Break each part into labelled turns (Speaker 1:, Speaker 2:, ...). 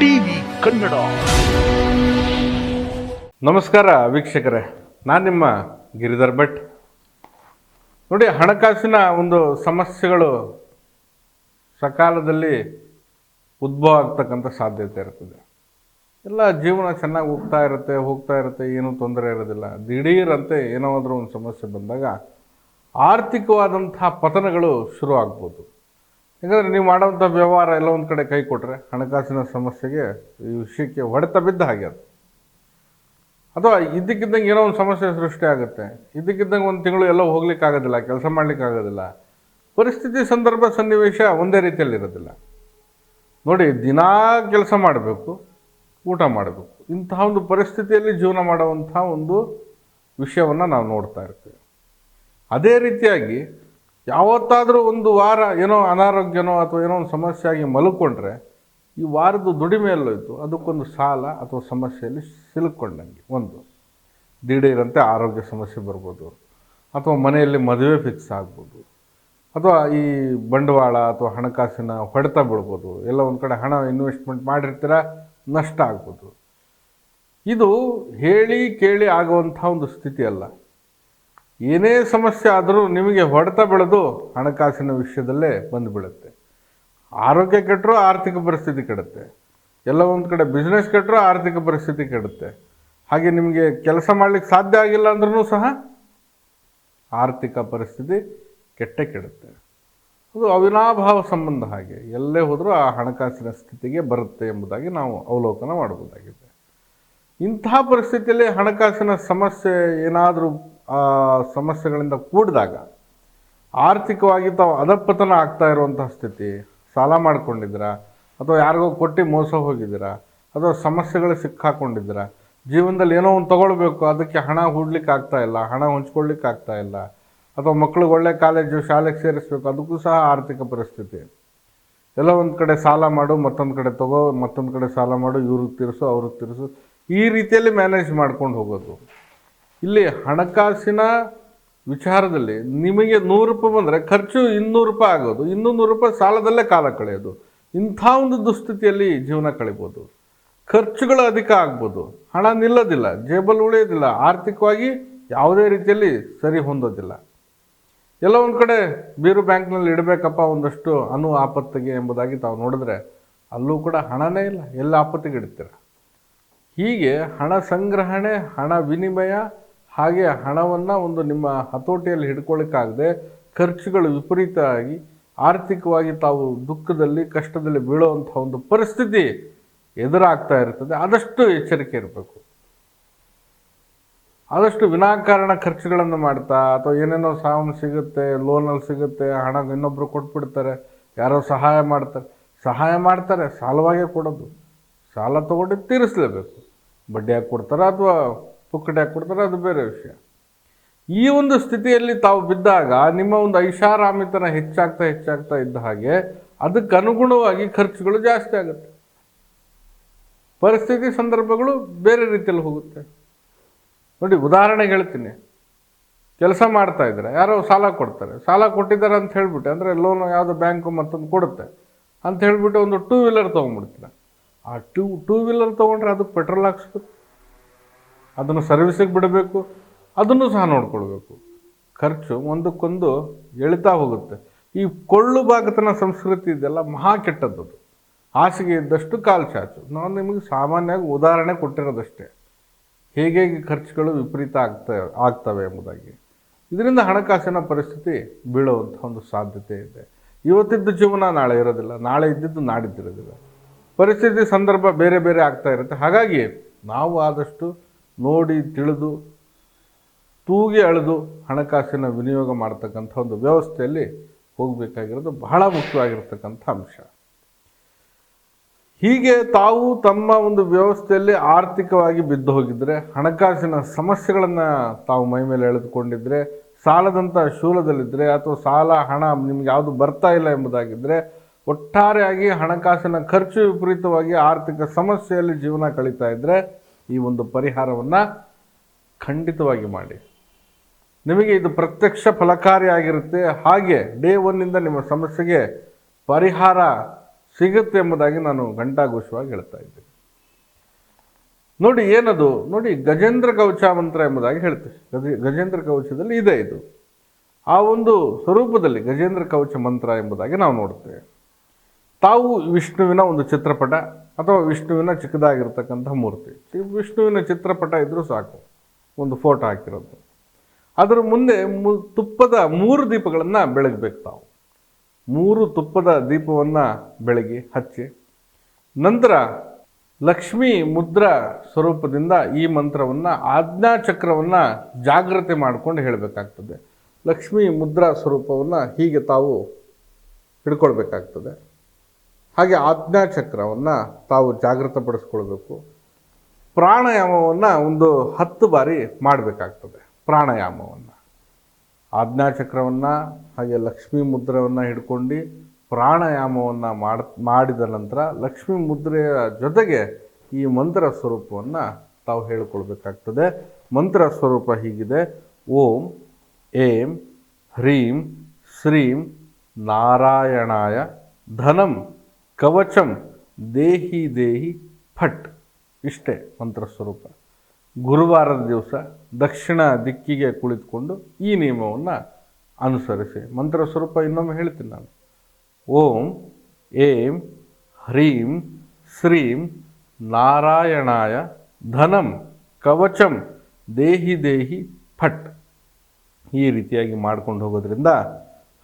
Speaker 1: TV Kannada.
Speaker 2: ನಮಸ್ಕಾರ ವೀಕ್ಷಕರೇ, ನಾನು ನಿಮ್ಮ ಗಿರಿಧರ್ ಭಟ್. ನೋಡಿ, ಹಣಕಾಸಿನ ಒಂದು ಸಮಸ್ಯೆಗಳು ಸಕಾಲದಲ್ಲಿ ಉದ್ಭವ ಆಗ್ತಕ್ಕಂಥ ಸಾಧ್ಯತೆ ಇರ್ತದೆ. ಎಲ್ಲ ಜೀವನ ಚೆನ್ನಾಗಿ ಹೋಗ್ತಾ ಇರುತ್ತೆ ಹೋಗ್ತಾ ಇರುತ್ತೆ, ಏನೂ ತೊಂದರೆ ಇರೋದಿಲ್ಲ. ದಿಢೀರಂತೆ ಏನಾದರೂ ಒಂದು ಸಮಸ್ಯೆ ಬಂದಾಗ ಆರ್ಥಿಕವಾದಂಥ ಪತನಗಳು ಶುರು ಆಗ್ಬೋದು ಯಾಕಂದರೆ ನೀವು ಮಾಡೋವಂಥ ವ್ಯವಹಾರ ಎಲ್ಲ ಒಂದು ಕಡೆ ಕೈ ಕೊಟ್ಟರೆ ಹಣಕಾಸಿನ ಸಮಸ್ಯೆಗೆ ಈ ವಿಷಯಕ್ಕೆ ಹೊಡೆತ ಬಿದ್ದ ಹಾಗೆ ಅದು. ಅಥವಾ ಇದ್ದಕ್ಕಿದ್ದಂಗೆ ಏನೋ ಒಂದು ಸಮಸ್ಯೆ ಸೃಷ್ಟಿ ಆಗುತ್ತೆ. ಇದ್ದಕ್ಕಿದ್ದಂಗೆ ಒಂದು ತಿಂಗಳು ಎಲ್ಲ ಹೋಗ್ಲಿಕ್ಕೆ ಆಗೋದಿಲ್ಲ, ಕೆಲಸ ಮಾಡ್ಲಿಕ್ಕೆ ಆಗೋದಿಲ್ಲ. ಪರಿಸ್ಥಿತಿ ಸಂದರ್ಭ ಸನ್ನಿವೇಶ ಒಂದೇ ರೀತಿಯಲ್ಲಿ ಇರೋದಿಲ್ಲ. ನೋಡಿ, ದಿನಾ ಕೆಲಸ ಮಾಡಬೇಕು, ಊಟ ಮಾಡಬೇಕು. ಇಂತಹ ಒಂದು ಪರಿಸ್ಥಿತಿಯಲ್ಲಿ ಜೀವನ ಮಾಡುವಂಥ ಒಂದು ವಿಷಯವನ್ನು ನಾವು ನೋಡ್ತಾ ಇರ್ತೀವಿ. ಅದೇ ರೀತಿಯಾಗಿ ಯಾವತ್ತಾದರೂ ಒಂದು ವಾರ ಏನೋ ಅನಾರೋಗ್ಯನೋ ಅಥವಾ ಏನೋ ಒಂದು ಸಮಸ್ಯೆ ಆಗಿ ಮಲ್ಕೊಂಡ್ರೆ ಈ ವಾರದ ದುಡಿಮೆ ಎಲ್ಲೋಯ್ತು. ಅದಕ್ಕೊಂದು ಸಾಲ ಅಥವಾ ಸಮಸ್ಯೆಯಲ್ಲಿ ಸಿಲುಕೊಂಡಂಗೆ ಒಂದು. ದಿಢೀರಂತೆ ಆರೋಗ್ಯ ಸಮಸ್ಯೆ ಬರ್ಬೋದು. ಅಥವಾ ಮನೆಯಲ್ಲಿ ಮದುವೆ ಫಿಕ್ಸ್ ಆಗ್ಬೋದು. ಅಥವಾ ಈ ಬಂಡವಾಳ ಅಥವಾ ಹಣಕಾಸಿನ ಹೊಡೆತ ಬಿಡ್ಬೋದು. ಎಲ್ಲ ಒಂದು ಕಡೆ ಹಣ ಇನ್ವೆಸ್ಟ್ಮೆಂಟ್ ಮಾಡಿರ್ತೀರ, ನಷ್ಟ ಆಗ್ಬೋದು. ಇದು ಹೇಳಿ ಕೇಳಿ ಆಗುವಂಥ ಒಂದು ಸ್ಥಿತಿ ಅಲ್ಲ ಏನೇ ಸಮಸ್ಯೆ ಆದರೂ ನಿಮಗೆ ಹೊಡೆತ ಬೆಳೆದು ಹಣಕಾಸಿನ ವಿಷಯದಲ್ಲೇ ಬಂದುಬಿಡುತ್ತೆ. ಆರೋಗ್ಯ ಕೆಟ್ಟರೂ ಆರ್ಥಿಕ ಪರಿಸ್ಥಿತಿ ಕೆಡುತ್ತೆ. ಎಲ್ಲ ಒಂದು ಕಡೆ ಬಿಸ್ನೆಸ್ ಕೆಟ್ಟರೂ ಆರ್ಥಿಕ ಪರಿಸ್ಥಿತಿ ಕೆಡುತ್ತೆ. ಹಾಗೆ ನಿಮಗೆ ಕೆಲಸ ಮಾಡಲಿಕ್ಕೆ ಸಾಧ್ಯ ಆಗಿಲ್ಲ ಅಂದ್ರೂ ಸಹ ಆರ್ಥಿಕ ಪರಿಸ್ಥಿತಿ ಕೆಟ್ಟೆ ಕೆಡುತ್ತೆ. ಅದು ಅವಿನಾಭಾವ ಸಂಬಂಧ ಹಾಗೆ. ಎಲ್ಲೇ ಹೋದರೂ ಆ ಹಣಕಾಸಿನ ಸ್ಥಿತಿಗೆ ಬರುತ್ತೆ ಎಂಬುದಾಗಿ ನಾವು ಅವಲೋಕನ ಮಾಡಬಹುದಾಗಿದೆ ಇಂತಹ ಪರಿಸ್ಥಿತಿಯಲ್ಲಿ ಹಣಕಾಸಿನ ಸಮಸ್ಯೆ ಏನಾದರೂ ಸಮಸ್ಯೆಗಳಿಂದ ಕೂಡಿದಾಗ ಆರ್ಥಿಕವಾಗಿ ತಾವು ಅಧಪತನ ಆಗ್ತಾ ಇರುವಂತಹ ಸ್ಥಿತಿ, ಸಾಲ ಮಾಡಿಕೊಂಡಿದ್ದೀರಾ? ಅಥವಾ ಯಾರಿಗೋ ಕೊಟ್ಟು ಮೋಸ ಹೋಗಿದ್ದೀರಾ? ಅಥವಾ ಸಮಸ್ಯೆಗಳು ಸಿಕ್ಕಾಕೊಂಡಿದ್ದೀರಾ? ಜೀವನದಲ್ಲಿ ಏನೋ ಒಂದು ತೊಗೊಳ್ಬೇಕು, ಅದಕ್ಕೆ ಹಣ ಹೂಡ್ಲಿಕ್ಕೆ ಆಗ್ತಾ ಇಲ್ಲ, ಹಣ ಹೊಂಚ್ಕೊಳ್ಲಿಕ್ಕೆ ಆಗ್ತಾ ಇಲ್ಲ, ಅಥವಾ ಮಕ್ಕಳಿಗೆ ಒಳ್ಳೆ ಕಾಲೇಜು, ಶಾಲೆಗೆ ಸೇರಿಸ್ಬೇಕು, ಅದಕ್ಕೂ ಸಹ ಆರ್ಥಿಕ ಪರಿಸ್ಥಿತಿ. ಎಲ್ಲ ಒಂದು ಕಡೆ ಸಾಲ ಮಾಡು, ಮತ್ತೊಂದು ಕಡೆ ತಗೋ, ಮತ್ತೊಂದು ಕಡೆ ಸಾಲ ಮಾಡು, ಇವ್ರಿಗೆ ತೀರಿಸು, ಅವ್ರಿಗೆ ತೀರಿಸು, ಈ ರೀತಿಯಲ್ಲಿ ಮ್ಯಾನೇಜ್ ಮಾಡ್ಕೊಂಡು ಹೋಗೋದು. ಇಲ್ಲಿ ಹಣಕಾಸಿನ ವಿಚಾರದಲ್ಲಿ ನಿಮಗೆ ನೂರು ರೂಪಾಯಿ ಬಂದರೆ ಖರ್ಚು ಇನ್ನೂರು ರೂಪಾಯಿ ಆಗೋದು ಇನ್ನೂ ನೂರು ರೂಪಾಯಿ ಸಾಲದಲ್ಲೇ ಕಾಲ ಕಳೆಯೋದು, ಇಂಥ ಒಂದು ದುಸ್ಥಿತಿಯಲ್ಲಿ ಜೀವನ ಕಳಿಬೋದು. ಖರ್ಚುಗಳು ಅಧಿಕ ಆಗ್ಬೋದು, ಹಣ ನಿಲ್ಲೋದಿಲ್ಲ ಜೇಬಲ್ ಉಳಿಯೋದಿಲ್ಲ, ಆರ್ಥಿಕವಾಗಿ ಯಾವುದೇ ರೀತಿಯಲ್ಲಿ ಸರಿ ಹೊಂದೋದಿಲ್ಲ. ಎಲ್ಲ ಒಂದು ಕಡೆ ಬೀರು ಬ್ಯಾಂಕ್ನಲ್ಲಿ ಇಡಬೇಕಪ್ಪ ಒಂದಷ್ಟು ಅನು ಆಪತ್ತಿಗೆ ಎಂಬುದಾಗಿ ತಾವು ನೋಡಿದ್ರೆ ಅಲ್ಲೂ ಕೂಡ ಹಣನೇ ಇಲ್ಲ, ಎಲ್ಲ ಆಪತ್ತಿಗೆ ಇಡ್ತೀರ? ಹೀಗೆ ಹಣ ಸಂಗ್ರಹಣೆ, ಹಣ ವಿನಿಮಯ ಹಾಗೆ ಹಣವನ್ನು ಒಂದು ನಿಮ್ಮ ಹತೋಟಿಯಲ್ಲಿ ಹಿಡ್ಕೊಳ್ಳಿಕ್ಕಾಗದೆ ಖರ್ಚುಗಳು ವಿಪರೀತ ಆಗಿ ಆರ್ಥಿಕವಾಗಿ ತಾವು ದುಃಖದಲ್ಲಿ, ಕಷ್ಟದಲ್ಲಿ ಬೀಳುವಂಥ ಒಂದು ಪರಿಸ್ಥಿತಿ ಎದುರಾಗ್ತಾ ಇರ್ತದೆ. ಆದಷ್ಟು ಎಚ್ಚರಿಕೆ ಇರಬೇಕು. ಆದಷ್ಟು ವಿನಾಕಾರಣ ಖರ್ಚುಗಳನ್ನು ಮಾಡ್ತಾ, ಅಥವಾ ಏನೇನೋ ಸಾಮಾನು ಸಿಗುತ್ತೆ, ಲೋನಲ್ಲಿ ಸಿಗುತ್ತೆ, ಹಣ ಇನ್ನೊಬ್ಬರು ಕೊಟ್ಬಿಡ್ತಾರೆ, ಯಾರೋ ಸಹಾಯ ಮಾಡ್ತಾರೆ. ಸಹಾಯ ಮಾಡ್ತಾರೆ, ಸಾಲವಾಗೇ ಕೊಡೋದು. ಸಾಲ ತೊಗೊಂಡು ತೀರಿಸಲೇಬೇಕು. ಬಡ್ಡಿಯಾಗಿ ಕೊಡ್ತಾರೆ ಅಥವಾ ಪುಕ್ಕಟೆ ಹಾಕ್ಬಿಡ್ತಾರೆ ಅದು ಬೇರೆ ವಿಷಯ. ಈ ಒಂದು ಸ್ಥಿತಿಯಲ್ಲಿ ತಾವು ಬಿದ್ದಾಗ, ನಿಮ್ಮ ಒಂದು ಐಷಾರಾಮಿತನ ಹೆಚ್ಚಾಗ್ತಾ ಹೆಚ್ಚಾಗ್ತಾ ಇದ್ದ ಹಾಗೆ, ಅದಕ್ಕೆ ಅನುಗುಣವಾಗಿ ಖರ್ಚುಗಳು ಜಾಸ್ತಿ ಆಗುತ್ತೆ. ಪರಿಸ್ಥಿತಿ, ಸಂದರ್ಭಗಳು ಬೇರೆ ರೀತಿಯಲ್ಲಿ ಹೋಗುತ್ತೆ. ನೋಡಿ, ಉದಾಹರಣೆ ಹೇಳ್ತೀನಿ. ಕೆಲಸ ಮಾಡ್ತಾ ಇದ್ದಾರೆ ಯಾರೋ ಸಾಲ ಕೊಡ್ತಾರೆ. ಸಾಲ ಕೊಟ್ಟಿದ್ದಾರೆ ಅಂತ ಹೇಳ್ಬಿಟ್ಟು, ಅಂದರೆ ಲೋನ್ ಯಾವುದೋ ಬ್ಯಾಂಕು ಮತ್ತೊಂದು ಕೊಡುತ್ತೆ. ಅಂತ ಹೇಳಿಬಿಟ್ಟು ಒಂದು ಟೂ ವೀಲರ್ ತೊಗೊಂಡ್ಬಿಡ್ತೀರ. ಆ ಟೂ ಟೂ ವೀಲರ್ ತೊಗೊಂಡ್ರೆ ಅದಕ್ಕೆ ಪೆಟ್ರೋಲ್ ಹಾಕ್ಸ್ಬೇಕು. ಅದನ್ನು ಸರ್ವಿಸಿಗೆ ಬಿಡಬೇಕು, ಅದನ್ನು ಸಹ ನೋಡ್ಕೊಳ್ಬೇಕು. ಖರ್ಚು ಒಂದಕ್ಕೊಂದು ಎಳಿತಾ ಹೋಗುತ್ತೆ. ಈ ಕೊಳ್ಳು ಭಾಗತನ ಸಂಸ್ಕೃತಿ ಇದೆಲ್ಲ ಮಹಾ ಕೆಟ್ಟದ್ದು ಹಾಸಿಗೆ ಇದ್ದಷ್ಟು ಕಾಲು ಚಾಚು. ನಾನು ನಿಮಗೆ ಸಾಮಾನ್ಯವಾಗಿ ಉದಾಹರಣೆ ಕೊಟ್ಟಿರೋದಷ್ಟೇ. ಹೇಗೆ ಹೇಗೆ ಖರ್ಚುಗಳು ವಿಪರೀತ ಆಗ್ತಾ, ಆಗ್ತವೆ ಎಂಬುದಾಗಿ. ಇದರಿಂದ ಹಣಕಾಸಿನ ಪರಿಸ್ಥಿತಿ ಬೀಳುವಂಥ ಒಂದು ಸಾಧ್ಯತೆ ಇದೆ. ಇವತ್ತಿದ್ದ ಜೀವನ ನಾಳೆ ಇರೋದಿಲ್ಲ. ನಾಳೆ ಇದ್ದಿದ್ದು ನಾಡಿದ್ದಿರೋದಿಲ್ಲ ಪರಿಸ್ಥಿತಿ, ಸಂದರ್ಭ ಬೇರೆ ಬೇರೆ ಆಗ್ತಾ ಇರುತ್ತೆ. ಹಾಗಾಗಿ ನಾವು ಆದಷ್ಟು ನೋಡಿ ತಿಳಿದು, ತೂಗಿ ಅಳೆದು ಹಣಕಾಸಿನ ವಿನಿಯೋಗ ಮಾಡ್ತಕ್ಕಂಥ ಒಂದು ವ್ಯವಸ್ಥೆಯಲ್ಲಿ ಹೋಗಬೇಕಾಗಿರೋದು ಬಹಳ ಮುಖ್ಯವಾಗಿರ್ತಕ್ಕಂಥ ಅಂಶ. ಹೀಗೆ ತಾವು ತಮ್ಮ ಒಂದು ವ್ಯವಸ್ಥೆಯಲ್ಲಿ ಆರ್ಥಿಕವಾಗಿ ಬಿದ್ದು ಹೋಗಿದ್ದರೆ ಹಣಕಾಸಿನ ಸಮಸ್ಯೆಗಳನ್ನು ತಾವು ಮೈ ಮೇಲೆ ಎಳೆದುಕೊಂಡಿದ್ದರೆ ಸಾಲದಂಥ ಶೂಲದಲ್ಲಿದ್ದರೆ ಅಥವಾ ಸಾಲ, ಹಣ ನಿಮ್ಗೆ ಯಾವುದು ಬರ್ತಾ ಇಲ್ಲ ಎಂಬುದಾಗಿದ್ದರೆ ಒಟ್ಟಾರೆಯಾಗಿ ಹಣಕಾಸಿನ ಖರ್ಚು ವಿಪರೀತವಾಗಿ ಆರ್ಥಿಕ ಸಮಸ್ಯೆಯಲ್ಲಿ ಜೀವನ ಕಳೀತಾ ಇದ್ದರೆ ಈ ಒಂದು ಪರಿಹಾರವನ್ನು ಖಂಡಿತವಾಗಿ ಮಾಡಿ. ನಿಮಗೆ ಇದು ಪ್ರತ್ಯಕ್ಷ ಫಲಕಾರಿಯಾಗಿರುತ್ತೆ ಹಾಗೆ ಡೇ ಒನ್ನಿಂದ ನಿಮ್ಮ ಸಮಸ್ಯೆಗೆ ಪರಿಹಾರ ಸಿಗುತ್ತೆ ಎಂಬುದಾಗಿ ನಾನು ಘಂಟಾಘೋಷವಾಗಿ ಹೇಳ್ತಾ ಇದ್ದೀನಿ. ನೋಡಿ ಏನದು? ನೋಡಿ ಗಜೇಂದ್ರ ಕವಚ ಮಂತ್ರ ಎಂಬುದಾಗಿ ಹೇಳ್ತೀವಿ. ಗಜ, ಗಜೇಂದ್ರ ಕವಚದಲ್ಲಿ ಇದೆ ಇದು. ಆ ಒಂದು ಸ್ವರೂಪದಲ್ಲಿ ಗಜೇಂದ್ರ ಕವಚ ಮಂತ್ರ ಎಂಬುದಾಗಿ ನಾವು ನೋಡ್ತೇವೆ. ತಾವು ವಿಷ್ಣುವಿನ ಒಂದು ಚಿತ್ರಪಟ ಅಥವಾ ವಿಷ್ಣುವಿನ ಚಿಕ್ಕದಾಗಿರ್ತಕ್ಕಂಥ ಮೂರ್ತಿ. ವಿಷ್ಣುವಿನ ಚಿತ್ರಪಟ ಇದ್ದರೂ ಸಾಕು, ಒಂದು ಫೋಟೋ ಹಾಕಿರೋದು. ಅದರ ಮುಂದೆ ಮು, ತುಪ್ಪದ ಮೂರು ದೀಪಗಳನ್ನು ಬೆಳಗಬೇಕು ತಾವು. ಮೂರು ತುಪ್ಪದ ದೀಪವನ್ನು ಬೆಳಗಿ ಹಚ್ಚಿ, ನಂತರ ಲಕ್ಷ್ಮೀ ಮುದ್ರಾ ಸ್ವರೂಪದಿಂದ ಈ ಮಂತ್ರವನ್ನು ಆಜ್ಞಾಚಕ್ರವನ್ನು ಜಾಗ್ರತೆ ಮಾಡಿಕೊಂಡು ಹೇಳಬೇಕಾಗ್ತದೆ. ಲಕ್ಷ್ಮೀ ಮುದ್ರಾ ಸ್ವರೂಪವನ್ನು ಹೀಗೆ ತಾವು ಹಿಡ್ಕೊಳ್ಬೇಕಾಗ್ತದೆ. ಹಾಗೆ ಆಜ್ಞಾಚಕ್ರವನ್ನು ತಾವು ಜಾಗೃತಪಡಿಸ್ಕೊಳ್ಬೇಕು. ಪ್ರಾಣಾಯಾಮವನ್ನು ಒಂದು ಹತ್ತು ಬಾರಿ ಮಾಡಬೇಕಾಗ್ತದೆ, ಪ್ರಾಣಾಯಾಮವನ್ನು. ಆಜ್ಞಾಚಕ್ರವನ್ನು ಹಾಗೆ ಲಕ್ಷ್ಮೀ ಮುದ್ರವನ್ನು ಹಿಡ್ಕೊಂಡು ಪ್ರಾಣಾಯಾಮವನ್ನು ಮಾಡ್, ಮಾಡಿದ ನಂತರ ಲಕ್ಷ್ಮೀ ಮುದ್ರೆಯ ಜೊತೆಗೆ ಈ ಮಂತ್ರ ಸ್ವರೂಪವನ್ನು ತಾವು ಹೇಳಿಕೊಳ್ಬೇಕಾಗ್ತದೆ. ಮಂತ್ರ ಸ್ವರೂಪ ಹೀಗಿದೆ, ಓಂ, ಏಂ, ಹ್ರೀಂ, ಶ್ರೀಂ, ನಾರಾಯಣಾಯ, ಧನಂ. ಕವಚಂ ದೇಹಿ ದೇಹಿ ಫಟ್. ಇಷ್ಟೇ ಮಂತ್ರ ಸ್ವರೂಪ. ಗುರುವಾರದ ದಿವಸ ದಕ್ಷಿಣ ದಿಕ್ಕಿಗೆ ಕುಳಿತುಕೊಂಡು ಈ ನಿಯಮವನ್ನು ಅನುಸರಿಸಿ. ಮಂತ್ರ ಸ್ವರೂಪ ಇನ್ನೊಮ್ಮೆ ಹೇಳ್ತೀನಿ ನಾನು. ಓಂ, ಏಂ, ಹ್ರೀಂ, ಶ್ರೀಂ, ನಾರಾಯಣಾಯ, ಧನಂ, ಕವಚಂ, ದೇಹಿ ದೇಹಿ ಫಟ್. ಈ ರೀತಿಯಾಗಿ ಮಾಡ್ಕೊಂಡು ಹೋಗೋದ್ರಿಂದ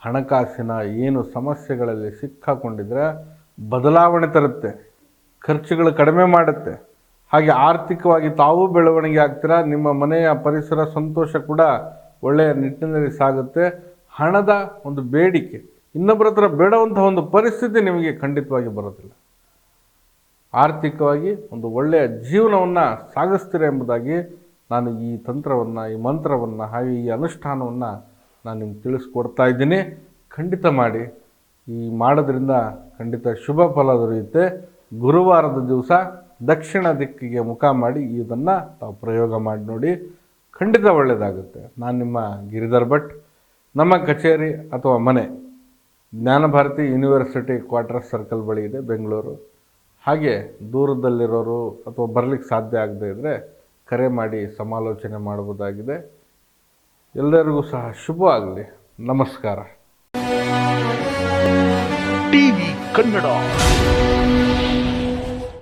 Speaker 2: ಹಣಕಾಸಿನ ಏನು ಸಮಸ್ಯೆಗಳಲ್ಲಿ ಸಿಕ್ಕಾಕೊಂಡಿದ್ರೆ ಬದಲಾವಣೆ ತರುತ್ತೆ, ಖರ್ಚುಗಳು ಕಡಿಮೆ ಮಾಡುತ್ತೆ. ಹಾಗೆ ಆರ್ಥಿಕವಾಗಿ ತಾವು ಬೆಳವಣಿಗೆ ಆಗ್ತೀರಾ? ನಿಮ್ಮ ಮನೆಯ ಪರಿಸರ ಸಂತೋಷ ಕೂಡ ಒಳ್ಳೆಯ ನಿಟ್ಟಿನಲ್ಲಿ ಸಾಗುತ್ತೆ. ಹಣದ ಒಂದು ಬೇಡಿಕೆ ಇನ್ನೊಬ್ಬರ ಹತ್ರ ಬೇಡವಂತಹ ಒಂದು ಪರಿಸ್ಥಿತಿ ನಿಮಗೆ ಖಂಡಿತವಾಗಿ ಬರೋದಿಲ್ಲ ಆರ್ಥಿಕವಾಗಿ ಒಂದು ಒಳ್ಳೆಯ ಜೀವನವನ್ನು ಸಾಗಿಸ್ತೀರ ಎಂಬುದಾಗಿ ನಾನು ಈ ತಂತ್ರವನ್ನು, ಈ ಮಂತ್ರವನ್ನು, ಹಾಗೆ ಈ ಅನುಷ್ಠಾನವನ್ನು ನಾನು ನಿಮ್ಗೆ ತಿಳಿಸ್ಕೊಡ್ತಾ ಇದ್ದೀನಿ. ಖಂಡಿತ ಮಾಡಿ ಈ ಮಾಡೋದ್ರಿಂದ ಖಂಡಿತ ಶುಭ ಫಲ ದೊರೆಯುತ್ತೆ. ಗುರುವಾರದ ದಿವಸ ದಕ್ಷಿಣ ದಿಕ್ಕಿಗೆ ಮುಖ ಮಾಡಿ ಇದನ್ನು ತಾವು ಪ್ರಯೋಗ ಮಾಡಿ ನೋಡಿ ಖಂಡಿತ ಒಳ್ಳೆಯದಾಗುತ್ತೆ ನಾನು ನಿಮ್ಮ ಗಿರಿಧರ್ ಭಟ್. ನಮ್ಮ ಕಚೇರಿ ಅಥವಾ ಮನೆ ಜ್ಞಾನಭಾರತಿ ಯೂನಿವರ್ಸಿಟಿ ಕ್ವಾರ್ಟರ್ ಸರ್ಕಲ್ ಬಳಿ ಇದೆ ಬೆಂಗಳೂರು. ಹಾಗೆ ದೂರದಲ್ಲಿರೋರು ಅಥವಾ ಬರಲಿಕ್ಕೆ ಸಾಧ್ಯ ಆಗದೇ ಇದ್ದರೆ ಕರೆ ಮಾಡಿ ಸಮಾಲೋಚನೆ ಮಾಡಬಹುದಾಗಿದೆ ಎಲ್ಲರಿಗೂ ಸಹ ಶುಭವಾಗಲಿ. ನಮಸ್ಕಾರ.
Speaker 1: ಟಿವಿ ಕನ್ನಡ.